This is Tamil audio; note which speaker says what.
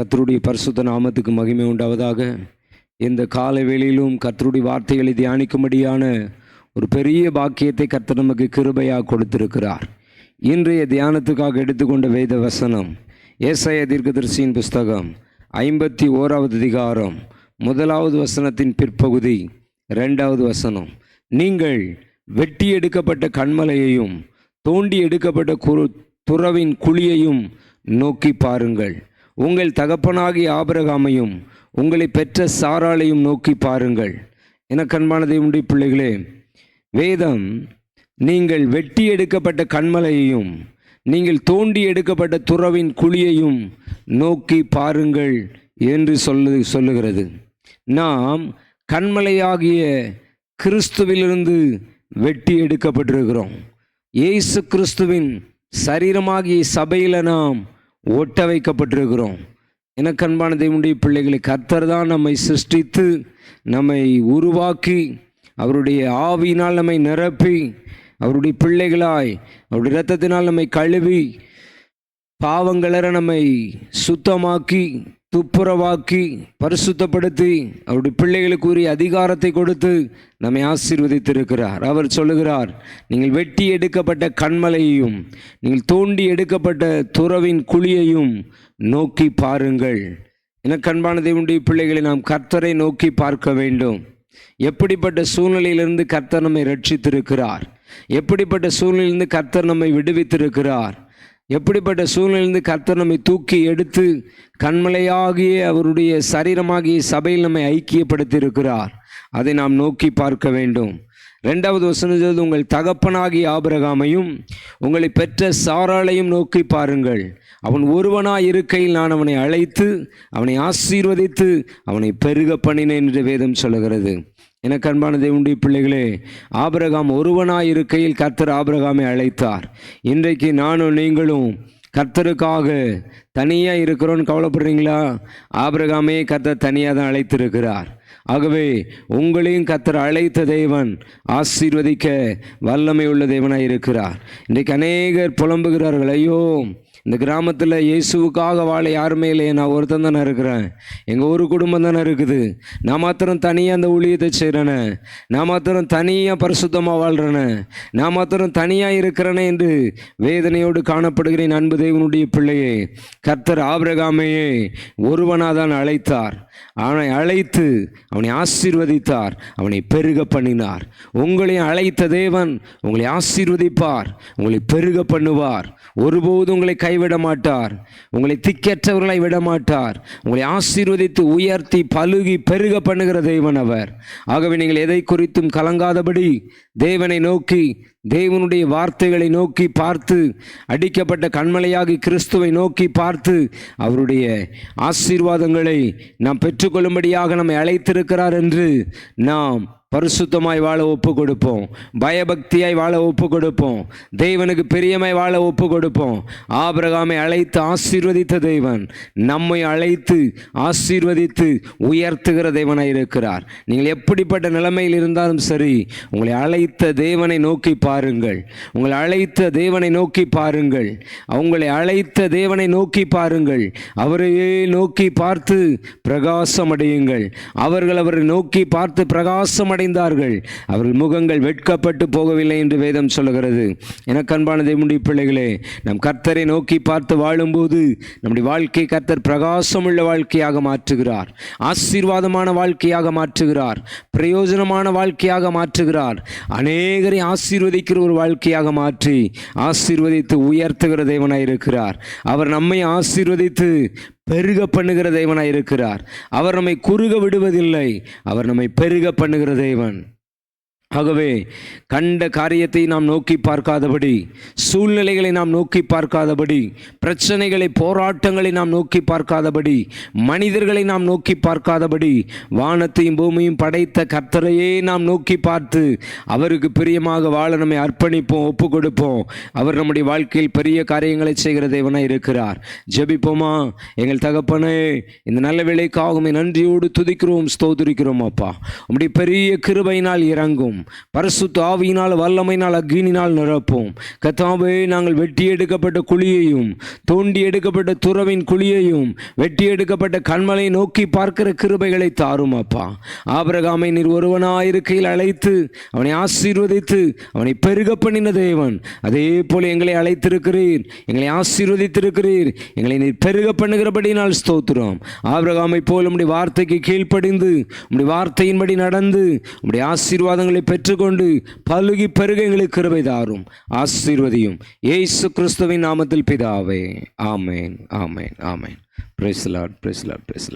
Speaker 1: கத்தருடைய பரிசுத்த நாமத்துக்கு மகிமை உண்டாவதாக. இந்த காலை வேளையிலும் கத்தருடைய வார்த்தைகளை தியானிக்கும்படியான ஒரு பெரிய பாக்கியத்தை கர்த்தர் நமக்கு கிருபையாக கொடுத்திருக்கிறார். இன்றைய தியானத்துக்காக எடுத்துக்கொண்ட வேத வசனம் ஏசாய தீர்க்கதரிசியின் புஸ்தகம் ஐம்பத்தி ஓராவது அதிகாரம் முதலாவது வசனத்தின் பிற்பகுதி ரெண்டாவது வசனம். நீங்கள் வெட்டி எடுக்கப்பட்ட கண்மலையையும் தோண்டி எடுக்கப்பட்ட குரு துறவின் குழியையும் நோக்கி பாருங்கள். உங்கள் தகப்பனாகிய ஆபரகாமையும் உங்களை பெற்ற சாராளையும் நோக்கி பாருங்கள். என கண்பான தேவனுடைய பிள்ளைகளே வேதம் நீங்கள் வெட்டி எடுக்கப்பட்ட கண்மலையையும் நீங்கள் தோண்டி எடுக்கப்பட்ட துறவின் குழியையும் நோக்கி பாருங்கள் என்று சொல்லு சொல்லுகிறது. நாம் கண்மலையாகிய கிறிஸ்துவிலிருந்து வெட்டி எடுக்கப்பட்டிருக்கிறோம். இயேசு கிறிஸ்துவின் சரீரமாகிய சபையில் நாம் ஒட்ட வைக்கப்பட்டிருக்கிறோம் எனக்கு தேவனுடைய பிள்ளைகளை கர்த்தர் தான் நம்மை சிருஷ்டித்து நம்மை உருவாக்கி அவருடைய ஆவியினால் நம்மை நிரப்பி அவருடைய பிள்ளைகளாய் அவருடைய இரத்தத்தினால் நம்மை கழுவி பாவங்களற நம்மை சுத்தமாக்கி துப்புரவாக்கி பரிசுத்தப்படுத்தி அவருடைய பிள்ளைகளுக்கு உரிய அதிகாரத்தை கொடுத்து நம்மை ஆசீர்வதித்திருக்கிறார். அவர் சொல்லுகிறார் நீங்கள் வெட்டி எடுக்கப்பட்ட கண்மலையையும் நீங்கள் தோண்டி எடுக்கப்பட்ட துறவின் குழியையும் நோக்கி பாருங்கள். என கண்பான தேவனுடைய பிள்ளைகளை நாம் கர்த்தரை நோக்கி பார்க்க வேண்டும். எப்படிப்பட்ட சூழ்நிலையிலிருந்து கர்த்தர் நம்மை ரட்சித்திருக்கிறார்? எப்படிப்பட்ட சூழ்நிலையிலிருந்து கர்த்தர் நம்மை விடுவித்திருக்கிறார்? எப்படிப்பட்ட சூழ்நிலையிலிருந்து கர்த்தர் நம்மை தூக்கி எடுத்து கண்மலையாகிய அவருடைய சரீரமாகிய சபையில் நம்மை ஐக்கியப்படுத்தி இருக்கிறார் அதை நாம் நோக்கி பார்க்க வேண்டும். ரெண்டாவது வசனம் சொல்வது, உங்கள் தகப்பனாகிய ஆபிரகாமையும் உங்களை பெற்ற சாராளையும் நோக்கி பாருங்கள். அவன் ஒருவனாய் இருக்கையில் நான் அவனை அழைத்து அவனை ஆசீர்வதித்து அவனை பெருக பண்ணினேன் என்று வேதம் சொல்லுகிறது. எனக்கு அன்பான தேவனுடைய பிள்ளைகளே ஆபிரகாம் ஒருவனாய் இருக்கையில் கர்த்தர் ஆபிரகாமை அழைத்தார். இன்றைக்கு நானும் நீங்களும் கர்த்தருக்காக தனியாக இருக்கிறோன்னு கவலைப்படுறீங்களா? ஆபிரகாமே கர்த்தர் தனியாக தான் அழைத்திருக்கிறார். ஆகவே உங்களையும் கத்தர் அழைத்த தேவன் ஆசீர்வதிக்க வல்லமை உள்ள தேவனாக இருக்கிறார். இன்றைக்கு அநேகர் புலம்புகிறார்கள் ஐயோ இந்த கிராமத்தில் இயேசுவுக்காக வாழ யாருமே இல்லையே நான் ஒருத்தன் தானே இருக்கிறேன். எங்கள் ஒரு குடும்பம் தானே இருக்குது. நான் மாத்திரம் தனியாக அந்த ஊழியத்தை செய்கிறேனே நான் மாத்திரம் தனியாக பரிசுத்தமாக வாழ்கிறேனே நான் மாத்திரம் தனியாக இருக்கிறேனே என்று வேதனையோடு காணப்படுகிறேன் அன்பு தேவனுடைய பிள்ளையே. கர்த்தர் ஆபிரகாமையே ஒருவனாக தான் அழைத்தார். அவனை அழைத்து அவனை ஆசீர்வதித்தார். அவனை பெருக பண்ணினார். உங்களை அழைத்த தேவன் உங்களை ஆசீர்வதிப்பார். உங்களை பெருக பண்ணுவார். ஒருபோதும் உங்களை கைவிட மாட்டார் உங்களை திக்கற்றவர்களை விட மாட்டார் உங்களை ஆசீர்வதித்து உயர்த்தி பழுகி பெருக பண்ணுகிற தேவன் அவர். ஆகவே நீங்கள் எதை குறித்தும் கலங்காதபடி தேவனை நோக்கி தேவனுடைய வார்த்தைகளை நோக்கி பார்த்து அடிக்கப்பட்ட கண்மலையாகி கிறிஸ்துவை நோக்கி பார்த்து அவருடைய ஆசீர்வாதங்களை நாம் பெற்றுக்கொள்ளும்படியாக நம்மை அழைத்திருக்கிறார் என்று நாம் பரிசுத்தமாய் வாழ ஒப்பு கொடுப்போம் பயபக்தியாய் வாழ ஒப்பு கொடுப்போம் தேவனுக்கு பெரியமாய் வாழ ஒப்பு கொடுப்போம் ஆபிரகாமை அழைத்து ஆசீர்வதித்த தேவன் நம்மை அழைத்து ஆசீர்வதித்து உயர்த்துகிற தேவனாய் இருக்கிறார். நீங்கள் எப்படிப்பட்ட நிலைமையில் இருந்தாலும் சரி உங்களை அழைத்த தேவனை நோக்கி பாருங்கள். உங்களை அழைத்த தேவனை நோக்கி பாருங்கள். அவங்களை அழைத்த தேவனை நோக்கி பாருங்கள். அவரையே நோக்கி பார்த்து பிரகாசம் அடையுங்கள் அவர்கள் அவரை நோக்கி பார்த்து பிரகாசம் அடைந்தார்கள். அவர்கள் முகங்கள் வெட்கப்பட்டு போகவில்லை என்று வேதம் சொல்லுகிறது. எனக்கு அன்பான தேவனுடைய பிள்ளைகளே நம் கர்த்தரை நோக்கி பார்த்து வாழும்போது நம்முடைய வாழ்க்கை கர்த்தர் பிரகாசமுள்ள வாழ்க்கையாக மாற்றுகிறார். ஆசீர்வாதமான வாழ்க்கையாக மாற்றுகிறார். பிரயோஜனமான வாழ்க்கையாக மாற்றுகிறார். அநேகரை ஆசீர்வதிக்கிற ஒரு வாழ்க்கையாக மாற்றி ஆசீர்வதித்து உயர்த்துகிற தேவனாய் இருக்கிறார் அவர் நம்மை ஆசீர்வதித்து பெருக பண்ணுகிற தெய்வனாக இருக்கிறார் அவர் நம்மை குறுக விடுவதில்லை. அவர் நம்மை பெருக பண்ணுகிற தேவன். ஆகவே கண்ட காரியத்தை நாம் நோக்கி பார்க்காதபடி சூழ்நிலைகளை நாம் நோக்கி பார்க்காதபடி பிரச்சனைகளை போராட்டங்களை நாம் நோக்கி பார்க்காதபடி மனிதர்களை நாம் நோக்கி பார்க்காதபடி வானத்தையும் பூமியும் படைத்த கர்த்தரையே நாம் நோக்கி பார்த்து அவருக்கு பிரியமாக வாழ நம்மை அர்ப்பணிப்போம் ஒப்பு கொடுப்போம் அவர் நம்முடைய வாழ்க்கையில் பெரிய காரியங்களை செய்கிற தேவனாக இருக்கிறார். ஜபிப்போமா? எங்கள் தகப்பனே இந்த நல்ல வேலைக்காகவும் நன்றியோடு துதிக்கிறோம் ஸ்தோத்திரிக்கிறோம் அப்பா. உம்முடைய பெரிய கிருபையினால் இறங்கும். பரிசுத்த ஆவியினால் வல்லமையினால் அக்னினால் நிரப்பும். கத்தாவே நாங்கள் வெட்டி எடுக்கப்பட்ட குழியையும் தோண்டி எடுக்கப்பட்ட துறவின் குழியையும் வெட்டி எடுக்கப்பட்ட கண்மலை நோக்கி பார்க்கிற கிருபைகளை தாரும் அப்பா. ஆபரகாமை நீர் ஒருவனாயிருக்கையில் அழைத்து அவனை ஆசீர்வதித்து அவனை பெருக பண்ணின தேவன். அதே போல எங்களை அழைத்திருக்கிறீர். எங்களை ஆசீர்வதித்திருக்கிறீர். எங்களை நீர் பெருக பண்ணுகிறபடினால் ஸ்தோத்திரம். ஆபரகாமை போல் உடைய வார்த்தைக்கு கீழ்ப்படிந்து உடைய வார்த்தையின்படி நடந்து உடைய ஆசீர்வாதங்களை பெற்றுக்கொண்டு பழுகி பெருக எங்களுக்கு கிருபை தாரும். ஆசீர்வதியும். ஏசு கிறிஸ்துவின் நாமத்தில் பிதாவே. ஆமேன் ஆமேன் ஆமேன். Praise Lord praise